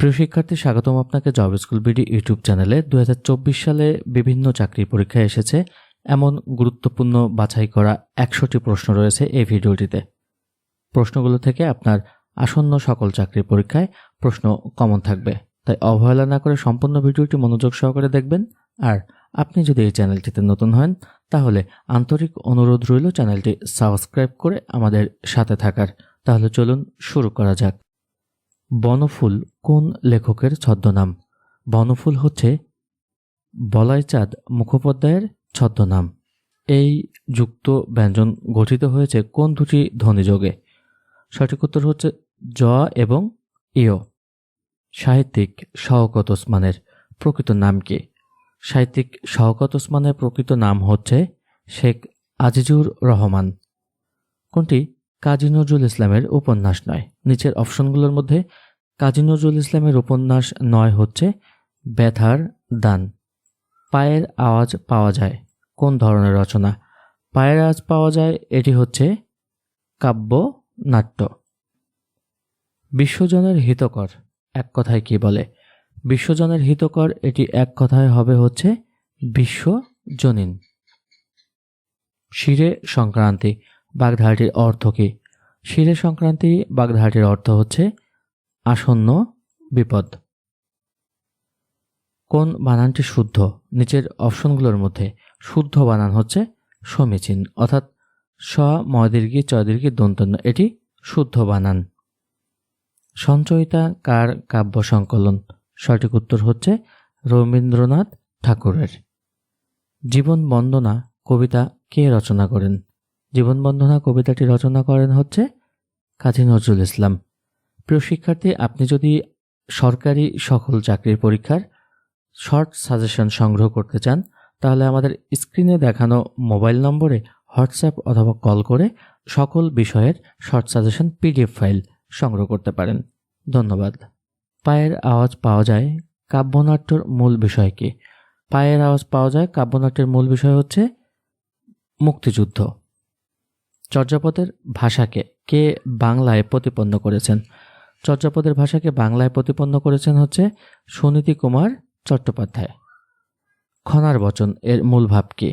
প্রিয় শিক্ষার্থী, স্বাগতম আপনাকে জব স্কুল বিডি ইউটিউব চ্যানেলে দু হাজার চব্বিশ সালে বিভিন্ন চাকরি পরীক্ষায় এসেছে। এমন গুরুত্বপূর্ণ বাছাই করা একশোটি প্রশ্ন রয়েছে এই ভিডিওটিতে। প্রশ্নগুলো থেকে আপনার আসন্ন সকল চাকরি পরীক্ষায় প্রশ্ন কমন থাকবে। তাই অবহেলা না করে সম্পূর্ণ ভিডিওটি মনোযোগ সহকারে দেখবেন। আর আপনি যদি এই চ্যানেলটিতে নতুন হন, তাহলে আন্তরিক অনুরোধ রইল চ্যানেলটি সাবস্ক্রাইব করে আমাদের সাথে থাকার। তাহলে চলুন শুরু করা যাক। বনফুল কোন লেখকের ছদ্মনাম? বনফুল হচ্ছে বলাইচাঁদ মুখোপাধ্যায়ের ছদ্মনাম। এই যুক্ত ব্যঞ্জন গঠিত হয়েছে কোন দুটি ধ্বনিযোগে? সঠিক উত্তর হচ্ছে জ এবং ইয় সাহিত্যিক শওকত ওসমানের প্রকৃত নাম কি? সাহিত্যিক শওকত ওসমানের প্রকৃত নাম হচ্ছে শেখ আজিজুর রহমান। কোনটি? কাজী নজরুল ইসলামের উপন্যাস নয়। নিচের অপশনগুলোর মধ্যে কাজী নজরুল ইসলামের উপন্যাস নয় হচ্ছে ব্যথার দান। পায়ের আওয়াজ পাওয়া যায়। কোন ধরনের রচনা? পায়ের আওয়াজ পাওয়া যায়, এটি হচ্ছে কাব্য, নাট্য। বিশ্বজনের হিতকর, এক কথায় কি বলে? বিশ্বজনের হিতকর, এটি এক কথায় হবে হচ্ছে বিশ্বজনীন। শিরে সংক্রান্তি। বাগধারাটির অর্থ কি? শিরে সংক্রান্তি বাগধারাটির অর্থ হচ্ছে আসন্ন বিপদ। কোন বানানটি শুদ্ধ? নিচের অপশনগুলোর মধ্যে শুদ্ধ বানান হচ্ছে সমীচীন, অর্থাৎ স মদীর্ঘি চদীর্ঘি দন্তন্য, এটি শুদ্ধ বানান। সঞ্চয়িতা কার কাব্য সংকলন? সঠিক উত্তর হচ্ছে রবীন্দ্রনাথ ঠাকুরের। জীবন বন্দনা, কবিতা কে রচনা করেন? জীবন বন্দনা কবিতাটি রচনা করেন হচ্ছে কাজী নজরুল ইসলাম। প্রিয় শিক্ষার্থী, আপনি যদি সরকারি সকল চাকরির পরীক্ষার শর্ট সাজেশন সংগ্রহ করতে চান, তাহলে আমাদের স্ক্রিনে দেখানো মোবাইল নম্বরে হোয়াটসঅ্যাপ অথবা কল করে সকল বিষয়ের শর্ট সাজেশন পিডিএফ ফাইল সংগ্রহ করতে পারেন। ধন্যবাদ। পায়ের আওয়াজ পাওয়া যায় কাব্যনাট্যর মূল বিষয় কি পায়ের আওয়াজ পাওয়া যায় কাব্যনাট্যের মূল বিষয় হচ্ছে মুক্তিযুদ্ধ। চর্যাপদের ভাষাকে কে বাংলায় প্রতিপন্ন করেছেন? চর্যাপদের ভাষাকে বাংলায় প্রতিপন্ন করেছেন হচ্ছে সুনীতি কুমার চট্টোপাধ্যায়। খনার বচন এর মূল ভাব কি?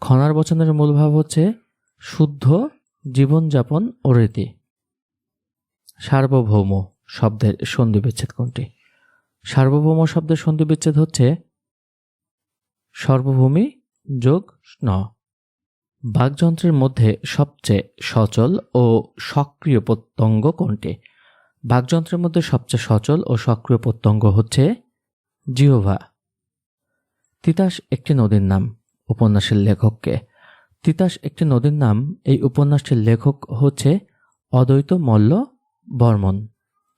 খনার বচনের মূল ভাব হচ্ছে শুদ্ধ জীবনযাপন ও রীতি। সার্বভৌম শব্দের সন্ধি বিচ্ছেদ কোনটি? সার্বভৌম শব্দের সন্ধি বিচ্ছেদ হচ্ছে সর্বভূমি যোগ ন বাকযন্ত্রের মধ্যে সবচেয়ে সচল ও সক্রিয় প্রত্যঙ্গ কোনটি? বাকযন্ত্রের মধ্যে সবচেয়ে সচল ও সক্রিয় প্রত্যঙ্গ হচ্ছে জিওভা তিতাস একটি নদীর নাম, উপন্যাসের লেখককে। তিতাস একটি নদীর নাম, এই উপন্যাসটির লেখক হচ্ছে অদ্বৈত মল্ল বর্মন।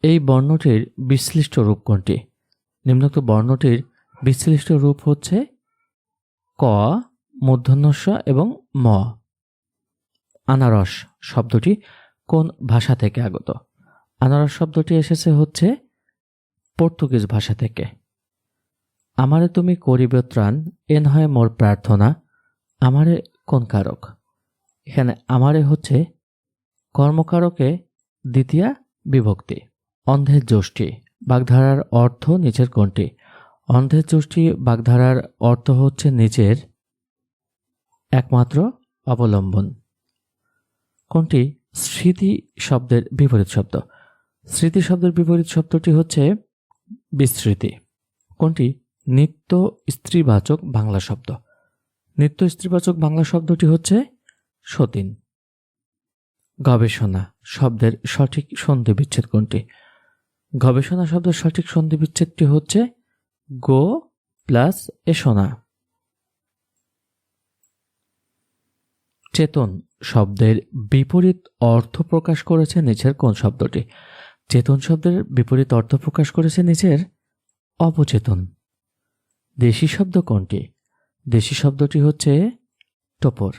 এই বর্ণটির বিশ্লিষ্ট রূপ কোনটি? নিম্নোক্ত বর্ণটির বিশ্লিষ্ট রূপ হচ্ছে ক মূর্ধন্যস্ব এবং ম। আনারস শব্দটি কোন ভাষা থেকে আগত? আনারস শব্দটি এসেছে হচ্ছে পর্তুগিজ ভাষা থেকে। আমারে তুমি করিবে ত্রাণ, এন হয় মোর প্রার্থনা, আমারে কোন কারক? এখানে আমারে হচ্ছে কর্মকারকে দ্বিতীয়া বিভক্তি, অন্ধের যষ্টি, বাগধারার অর্থ নিচের কোনটি? অন্ধের যষ্টি, বাগধারার অর্থ হচ্ছে নিচের একমাত্র অবলম্বন। কোনটি? স্মৃতি শব্দের বিপরীত শব্দ। স্মৃতি শব্দের বিপরীত শব্দটি হচ্ছে বিস্মৃতি কোনটি? নিত্য স্ত্রীবাচক বাংলা শব্দ। নিত্য স্ত্রীবাচক বাংলা শব্দটি হচ্ছে সতীন। গবেষণা শব্দের সঠিক সন্ধি বিচ্ছেদ কোনটি? গবেষণা শব্দের সঠিক সন্ধি বিচ্ছেদটি হচ্ছে গো প্লাস এ এসোনা চেতন শব্দের বিপরীত অর্থ প্রকাশ করেছে নিচের কোন শব্দটি? চেতন শব্দের বিপরীত অর্থ প্রকাশ করেছে নিচের অবচেতন। দেশি শব্দ কোনটি? দেশি শব্দটি হচ্ছে টপর।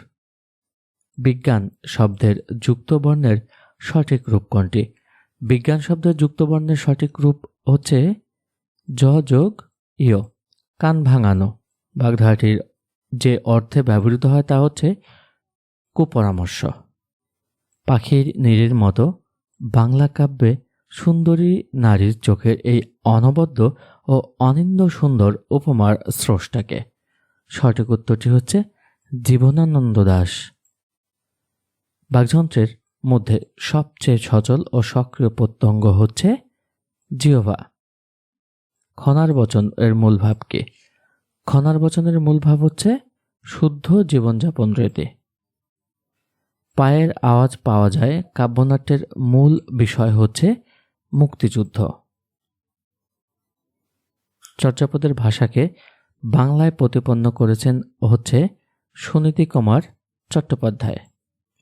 বিজ্ঞান শব্দের যুক্ত বর্ণের সঠিক রূপ কোনটি? বিজ্ঞান শব্দের যুক্ত বর্ণের সঠিক রূপ হচ্ছে জ যোগ ইয় কান ভাঙানো। বাগধারাটির যে অর্থে ব্যবহৃত হয় তা হচ্ছে কুপরামর্শ। পাখির নীড়ের মতো বাংলা কাব্যে সুন্দরী নারীর চোখের এই অনবদ্য ও অনিন্দ সুন্দর উপমার স্রষ্টাকে। সঠিক উত্তরটি হচ্ছে জীবনানন্দ দাস। বাকযন্ত্রের মধ্যে সবচেয়ে সচল ও সক্রিয় প্রত্যঙ্গ হচ্ছে জিওভা খনার বচন এর মূল ভাব কি খনার বচনের মূল ভাব হচ্ছে শুদ্ধ জীবনযাপন রীতি। পায়ের আওয়াজ পাওয়া যায়, কাব্যনাট্যের মূল বিষয় হচ্ছে মুক্তিযুদ্ধ। চর্যাপদের ভাষাকে বাংলায় প্রতিপন্ন করেছেন হচ্ছে সুনীতি কুমার চট্টোপাধ্যায়,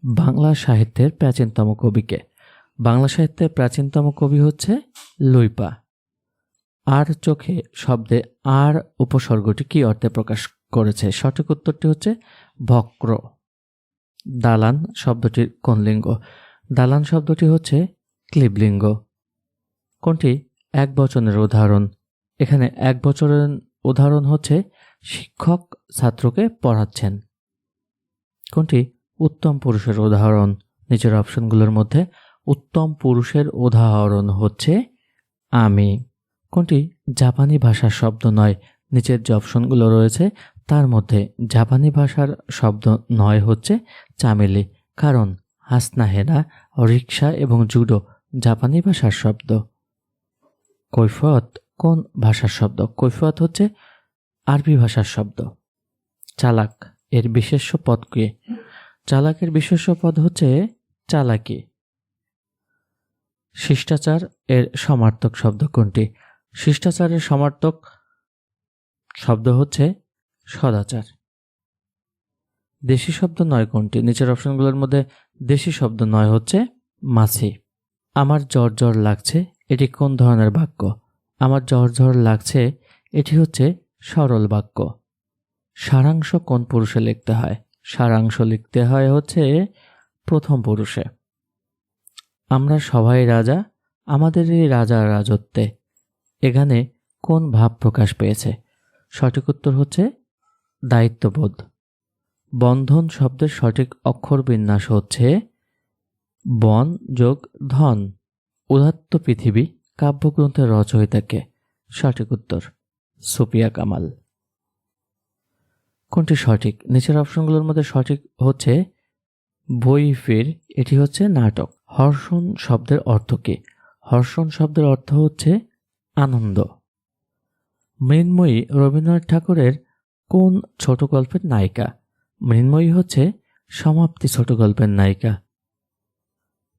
বাংলা সাহিত্যের প্রাচীনতম কবিকে। বাংলা সাহিত্যের প্রাচীনতম কবি হচ্ছে লুইপা। আর চোখে শব্দে আর উপসর্গটি কি অর্থে প্রকাশ করেছে? সঠিক উত্তরটি হচ্ছে বক্র দালান শব্দটির কোন লিঙ্গ? দালান শব্দটি হচ্ছে ক্লিবলিঙ্গ। কোনটি? এক বচনের উদাহরণ। এখানে এক বছরের উদাহরণ হচ্ছে শিক্ষক ছাত্রকে পড়াচ্ছেন। কোনটি? উত্তম পুরুষের উদাহরণ। নিচের অপশনগুলোর মধ্যে উত্তম পুরুষের উদাহরণ হচ্ছে আমি। কোনটি? জাপানি ভাষার শব্দ নয়। নিচের যে অপশনগুলো রয়েছে তার মধ্যে জাপানি ভাষার শব্দ নয় হচ্ছে চামেলি, কারণ হাসনা হেনা রিক্সা এবং জুডো জাপানি ভাষার শব্দ। কৈফত কোন ভাষার শব্দ? কৈফত হচ্ছে আরবি ভাষার শব্দ। চালাক এর বিশেষ্য পদ কে? চালাকের বিশেষ্য পদ হচ্ছে চালাকি। শিষ্টাচার এর সমার্থক শব্দ কোনটি? শিষ্টাচারের সমার্থক শব্দ হচ্ছে সদাচার। দেশি শব্দ নয় কোনটি? নিচের অপশনগুলোর মধ্যে দেশি শব্দ নয় হচ্ছে মাছি। আমার জ্বর জ্বর লাগছে, এটি কোন ধরনের বাক্য? আমার জ্বর জ্বর লাগছে, এটি হচ্ছে সরল বাক্য। সারাংশ কোন পুরুষে লিখতে হয়? সারাংশ লিখতে হয় হচ্ছে প্রথম পুরুষে। আমরা সবাই রাজা আমাদের এই রাজার রাজত্বে। এখানে কোন ভাব প্রকাশ পেয়েছে? সঠিক উত্তর হচ্ছে দায়িত্ববোধ। বন্ধন শব্দের সঠিক অক্ষর বিন্যাস হচ্ছে বন যোগ ধন। উদাত্ত পৃথিবী কাব্যগ্রন্থের রচয়িতাকে সঠিক উত্তর সুপিয়া কামাল। কোনটি সঠিক? নিচের অপশনগুলোর মধ্যে সঠিক হচ্ছে বই ফির, এটি হচ্ছে নাটক। হর্ষণ শব্দের অর্থ কি? হর্ষণ শব্দের অর্থ হচ্ছে আনন্দ। মৃন্ময়ী রবীন্দ্রনাথ ঠাকুরের কোন ছোট গল্পের নায়িকা? মৃন্ময়ী হচ্ছে সমাপ্তি ছোট গল্পের নায়িকা।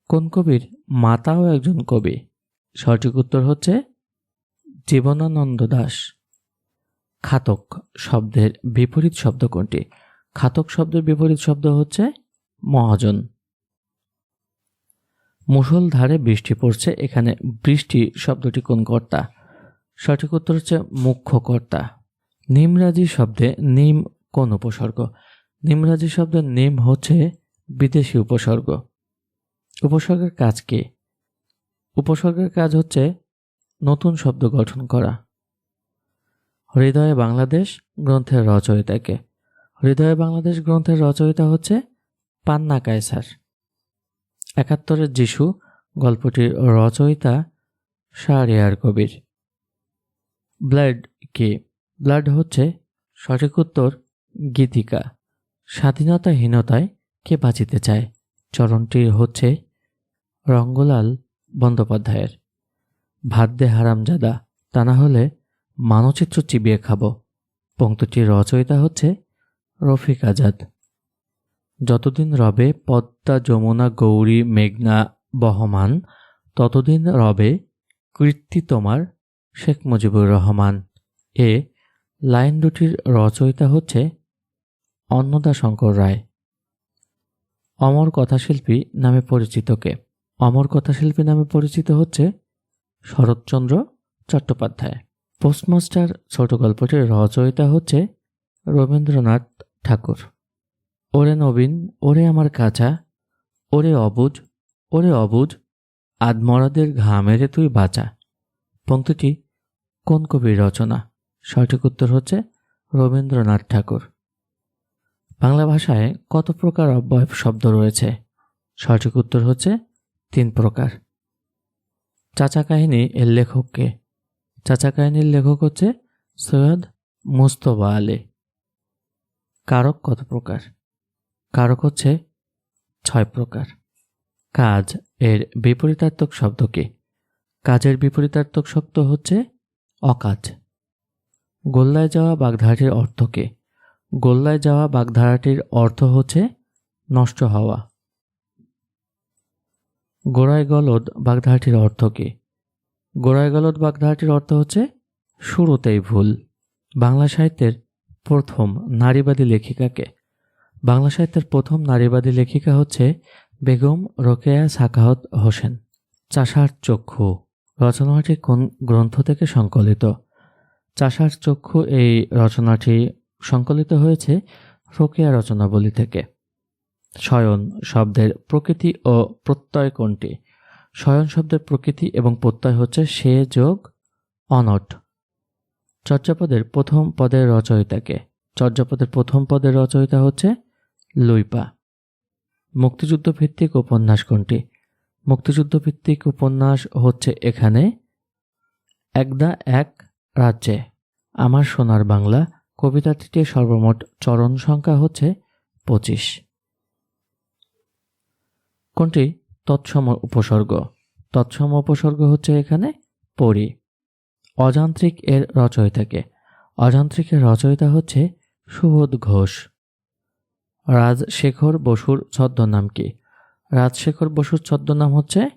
কোন কবির মাতাও একজন কবি? সঠিক উত্তর হচ্ছে জীবনানন্দ দাস। খাতক শব্দের বিপরীত শব্দ কোনটি? খাতক শব্দের বিপরীত শব্দ হচ্ছে মহাজন। মুষলধারে বৃষ্টি পড়ছে, এখানে বৃষ্টি শব্দটি কোন কর্তা? সঠিক উত্তর হচ্ছে মুখ্য কর্তা। নিমরাজি শব্দে নিম কোন উপসর্গ? নিমরাজি শব্দের নিম হচ্ছে বিদেশি উপসর্গ। উপসর্গের কাজ কি? উপসর্গের কাজ হচ্ছে নতুন শব্দ গঠন করা। হৃদয়ে বাংলাদেশ গ্রন্থের রচয়িতাকে। হৃদয়ে বাংলাদেশ গ্রন্থের রচয়িতা হচ্ছে পান্না কায়সার। একাত্তরের যিশু গল্পটির রচয়িতা শাহরিয়ার কবির। ব্লাড কি? ব্লাড হচ্ছে সঠিক উত্তর গীতিকা। স্বাধীনতাহীনতায় কে বাঁচিতে চায়? চরণটি হচ্ছে রঙ্গলাল বন্দ্যোপাধ্যায়ের। ভাত দে হারামজাদা, তা না হলে মানচিত্র চিবিয়ে খাব। পঙ্ক্তিটির রচয়িতা হচ্ছে রফিক আজাদ। যতদিন রবে পদ্মা, যমুনা, গৌরী, মেঘনা, বহমান, ততদিন রবে কীর্তি তোমার শেখ মুজিবুর রহমান। এ লাইন দুটির রচয়িতা হচ্ছে অন্নদা শঙ্কর রায়। অমর কথাশিল্পী নামে পরিচিত কে? অমর কথাশিল্পী নামে পরিচিত হচ্ছে শরৎচন্দ্র চট্টোপাধ্যায়। পোস্টমাস্টার ছোট গল্পটির রচয়িতা হচ্ছে রবীন্দ্রনাথ ঠাকুর। ওরে নবীন, ওরে আমার কাঁচা, ওরে অবুজ ওরে অবুজ আদমরাদের ঘা মেরে তুই বাঁচা। পঙ্ক্তিটি কোন কবির রচনা? সঠিক উত্তর হচ্ছে রবীন্দ্রনাথ ঠাকুর। বাংলা ভাষায় কত প্রকার অব্যয় শব্দ রয়েছে? সঠিক উত্তর হচ্ছে তিন প্রকার। চাচা কাহিনী এর লেখককে চাচা কাহিনীর লেখক হচ্ছে সৈয়দ মুস্তফা আলী। কারক কত প্রকার? কারক হচ্ছে ছয় প্রকার। কাজ এর বিপরীতার্থক শব্দকে কাজের বিপরীতার্থক শব্দ হচ্ছে অকাজ। গোল্লায় যাওয়া বাগধারাটির অর্থ কি? গোল্লায় যাওয়া বাগধারাটির অর্থ হচ্ছে নষ্ট হওয়া। গোড়ায় গলদ বাগধারাটির অর্থ কি? গোড়ায় গলদ বাগধারাটির অর্থ হচ্ছে শুরুতেই ভুল। বাংলা সাহিত্যের প্রথম নারীবাদী লেখিকাকে। বাংলা সাহিত্যের প্রথম নারীবাদী লেখিকা হচ্ছে বেগম রোকেয়া সাকাহত হোসেন। চাষার চক্ষু। রচনাটি কোন গ্রন্থ থেকে সংকলিত? চাষার চক্ষু এই রচনাটি সংকলিত হয়েছে রোকেয়া রচনাবলী থেকে। শয়ন শব্দের প্রকৃতি ও প্রত্যয় কোনটি? শয়ন শব্দের প্রকৃতি এবং প্রত্যয় হচ্ছে সে যোগ অনট। চর্যাপদের প্রথম পদের রচয়িতাকে। চর্যাপদের প্রথম পদের রচয়িতা হচ্ছে লুইপা। মুক্তিযুদ্ধ ভিত্তিক উপন্যাস কোনটি? মুক্তিযুদ্ধ ভিত্তিক উপন্যাস হচ্ছে এখানে একদা এক রাজ্যে। আমার সোনার বাংলা কবিতাটিতে সর্বমোট চরণ সংখ্যা হচ্ছে পঁচিশ। কোনটি? তৎসম উপসর্গ। তৎসম উপসর্গ হচ্ছে এখানে পরি। অযান্ত্রিক এর রচয়িতাকে। অযান্ত্রিকের রচয়িতা হচ্ছে সুবোধ ঘোষ। রাজশেখর বসুর ছদ্মনাম কি? রাজশেখর বসুর ছদ্মনাম হচ্ছে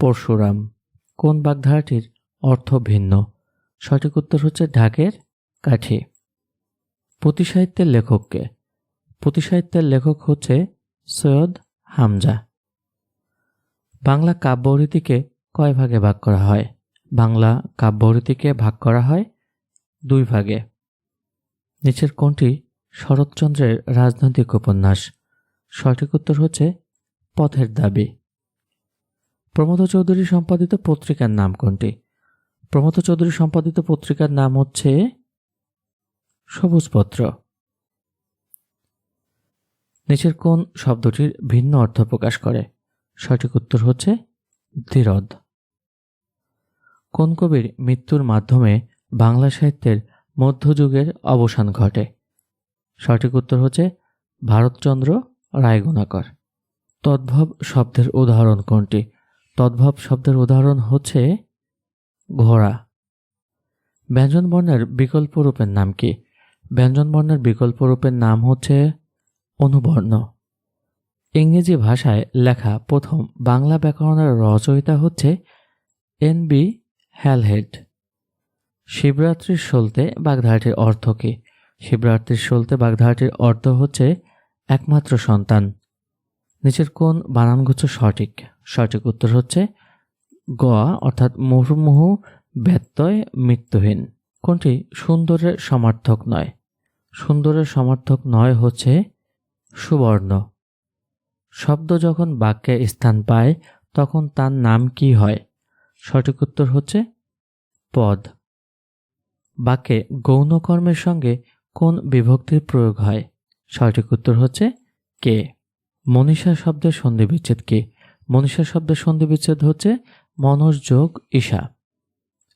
পরশুরাম। কোন বাগধারাটির অর্থ ভিন্ন? সঠিক উত্তর হচ্ছে ঢাকের কাঠি। পুঁথি সাহিত্যের লেখককে। পুঁথি সাহিত্যের লেখক হচ্ছে সৈয়দ হামজা। বাংলা কাব্যরীতিকে কয় ভাগে ভাগ করা হয়? বাংলা কাব্যরীতিকে ভাগ করা হয় দুই ভাগে। নিচের কোনটি শরৎচন্দ্রের রাজনৈতিক উপন্যাস। সঠিক উত্তর হচ্ছে পথের দাবি। প্রমোদ চৌধুরী সম্পাদিত পত্রিকার নাম কোনটি? প্রমোদ চৌধুরী সম্পাদিত পত্রিকার নাম হচ্ছে সবুজপত্র। নিচের কোন শব্দটির ভিন্ন অর্থ প্রকাশ করে। সঠিক উত্তর হচ্ছে ধীরদ। কোন কবির মৃত্যুর মাধ্যমে বাংলা সাহিত্যের মধ্যযুগের অবসান ঘটে। সঠিক উত্তর হচ্ছে ভারতচন্দ্র রায়গুণাকর। তদ্ভব শব্দের উদাহরণ কোনটি? তদ্ভব শব্দের উদাহরণ হচ্ছে ঘোড়া। ব্যঞ্জন বর্ণের বিকল্প রূপের নাম কি? ব্যঞ্জন বর্ণের বিকল্প রূপের নাম হচ্ছে অনুবর্ণ। ইংরেজি ভাষায় লেখা প্রথম বাংলা ব্যাকরণের রচয়িতা হচ্ছে এন বি হ্যালহেড। শিবরাত্রির সলতে বাগধারাটির অর্থ কি? শিবরাত্রির সলতে বাগধারাটির অর্থ হচ্ছে একমাত্র সন্তান। নিচের কোন বানানগুচ্ছ সঠিক। সঠিক উত্তর হচ্ছে গ, অর্থাৎ মুহুর্মুহু ব্যত্যয়, মৃত্যুহীন। কোনটি? সুন্দরের সমার্থক নয়। সুন্দরের সমার্থক নয় হচ্ছে সুবর্ণ। শব্দ যখন বাক্যে স্থান পায়, তখন তার নাম কি হয়? সঠিক উত্তর হচ্ছে পদ। বাক্যে গৌণকর্মের সঙ্গে কোন বিভক্তির প্রয়োগ হয়? সঠিক উত্তর হচ্ছে কে। মনীষা শব্দের সন্ধি বিচ্ছেদ কে? মনীষা শব্দের সন্ধি বিচ্ছেদ হচ্ছে মনস যোগ ঈশা।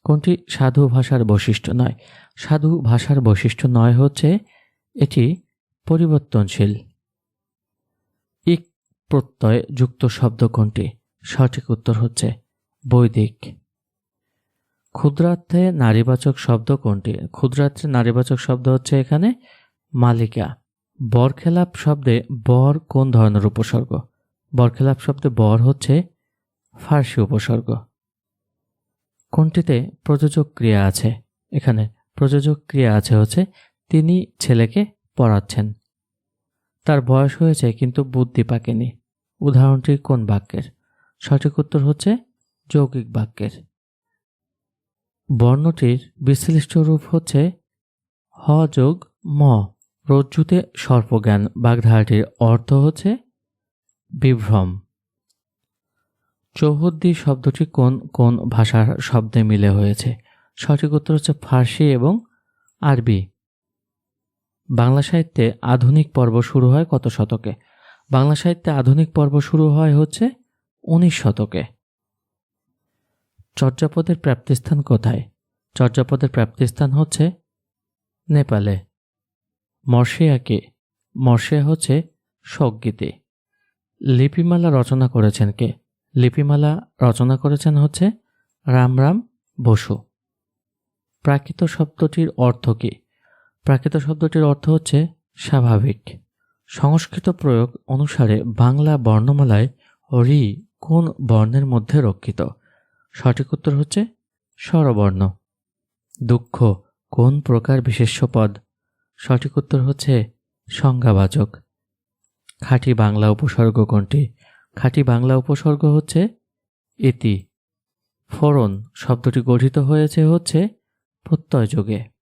কোনটি সাধু ভাষার বৈশিষ্ট্য নয়? সাধু ভাষার বৈশিষ্ট্য নয় হচ্ছে এটি পরিবর্তনশীল। ইক প্রত্যয় যুক্ত শব্দ কোনটি? সঠিক উত্তর হচ্ছে বৈদিক। ক্ষুদ্রার্থে নারীবাচক শব্দ কোনটি? ক্ষুদ্রার্থে নারীবাচক শব্দ হচ্ছে এখানে মালিকা। বরখেলাপ শব্দে বর কোন ধরনের উপসর্গ? বরখেলাপ শব্দে বর হচ্ছে ফার্সি উপসর্গ। কোনটিতে প্রযোজক ক্রিয়া আছে? এখানে প্রযোজক ক্রিয়া আছে হচ্ছে, তিনি ছেলেকে পড়াচ্ছেন। তার বয়স হয়েছে কিন্তু বুদ্ধি পাকেনি। উদাহরণটি কোন বাক্যের? সঠিক উত্তর হচ্ছে, যৌগিক বাক্যের। বর্ণটির বিশ্লিষ্ট রূপ হচ্ছে, হ যোগ ম। রজ্জুতে সর্পজ্ঞান। বাগধারাটির অর্থ হচ্ছে, বিভ্রম। চৌহদ্দি শব্দটি কোন কোন ভাষার শব্দে মিলে হয়েছে? সঠিক উত্তর হচ্ছে ফার্সি এবং আরবি। বাংলা সাহিত্যে আধুনিক পর্ব শুরু হয় কত শতকে? বাংলা সাহিত্যে আধুনিক পর্ব শুরু হয় হচ্ছে উনিশ শতকে। চর্যাপদের প্রাপ্তিস্থান কোথায়? চর্যাপদের প্রাপ্তিস্থান হচ্ছে নেপালে। মর্ষিয়াকে মর্ষিয়া হচ্ছে শোকগীতি লিপিমালা রচনা করেছেন কে? লিপিমালা রচনা করেছেন হচ্ছে রামরাম বসু। প্রাকৃত শব্দটির অর্থ কী? প্রাকৃত শব্দটির অর্থ হচ্ছে স্বাভাবিক। সংস্কৃত প্রয়োগ অনুসারে বাংলা বর্ণমালায় রি কোন বর্ণের মধ্যে রক্ষিত? সঠিক উত্তর হচ্ছে স্বরবর্ণ। দুঃখ কোন প্রকার বিশেষ্য পদ? সঠিক উত্তর হচ্ছে সংজ্ঞাবাচক। খাঁটি বাংলা উপসর্গ কোনটি? খাঁটি বাংলা উপসর্গ হচ্ছে ইতি ফোড়ন শব্দটি গঠিত হয়েছে হচ্ছে প্রত্যয় যোগে।